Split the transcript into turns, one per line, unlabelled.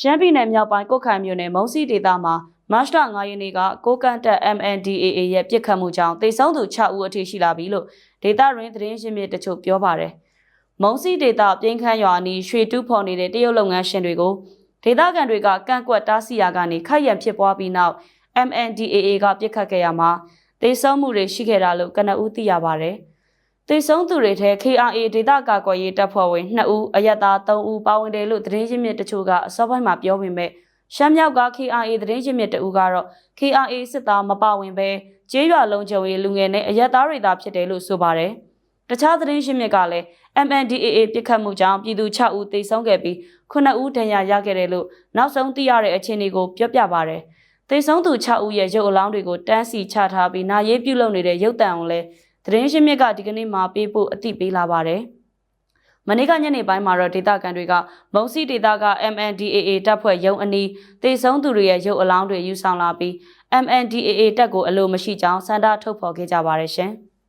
ရှမ်းပြည်နယ်မြောက်ပိုင်းကုတ်ခိုင်မြို့နယ်မုံစီဒေသမှာမတ်လ9ရက်နေ့ကကိုကန့်တက် MNDAA ရဲ့ပြစ်ခတ်မှုကြောင့်တိတ်ဆုံးသူ6ဦးအထိရှိလာပြီလို့ဒေသရင်းသတင်းရင်းမြစ်တချို့ပြောပါတယ်။မုံစီဒေသပြင်းခန်းရွာအနီးရွှေတူးဖော်နေတဲ့တရုတ်လုပ်ငန်းရှင်တွေကိုဒေသခံတွေကကန့်ကွက်တားဆီးရာကနေခိုက်ရန်ဖြစ်ပွားပြီးနောက် MNDAA ကပြစ်ခတ်ခဲ့ရမှာတိတ်ဆုံးမှုတွေရှိခဲ့တာလို့ကနဦးသိရပါတယ်။ တိတ်ဆုံးသူတွေထဲ KRA ဒေသကာကွယ်ရေးတပ်ဖွဲ့ဝင်2ဦးအရက်သား3ဦးပါဝင်တယ်လို့သတင်းရင်းမြစ်တချို့ကအစောပိုင်းမှာပြောပေမဲ့ရှမ်းမြောက်က KRA သတင်းရင်းမြစ်တဦးကတော့ KRA စစ်သားမပါဝင်ပဲကျေးရွာလုံးချုံရေးလူငယ်နဲ့အရက်သားတွေသာဖြစ်တယ်လို့ဆိုပါတယ်။တခြားသတင်းရင်းမြစ်ကလည်း MNDAA ပြစ်ခတ်မှုကြောင့်ပြည်သူ6ဦးသေဆုံးခဲ့ပြီး9ဦးဒဏ်ရာရခဲ့တယ်လို့နောက်ဆုံးသိရတဲ့အခြေအနေကိုပြောပြပါရယ်။သေဆုံးသူ6ဦးရဲ့ရုပ်အလောင်းတွေကိုတန်းစီချထားပြီးနာရေးပြုလုပ်နေတဲ့ရုပ်တံကိုလည်း သတင်းရင်းမြစ်ကဒီကနေ့မှပေးဖို့အသိပေးလာပါတယ်။မနေ့ကညနေပိုင်းမှာတော့ဒေသခံတွေကမုံစီဒေသက MNDAA တပ်ဖွဲ့ရုံးအနီးတေဆုံးသူတွေရဲ့ရုပ်အလောင်းတွေယူဆောင်လာပြီး MNDAA တပ်ကိုအလိုမရှိကြောင်းစန္ဒထုတ်ဖော်ခဲ့ကြပါတယ်ရှင်။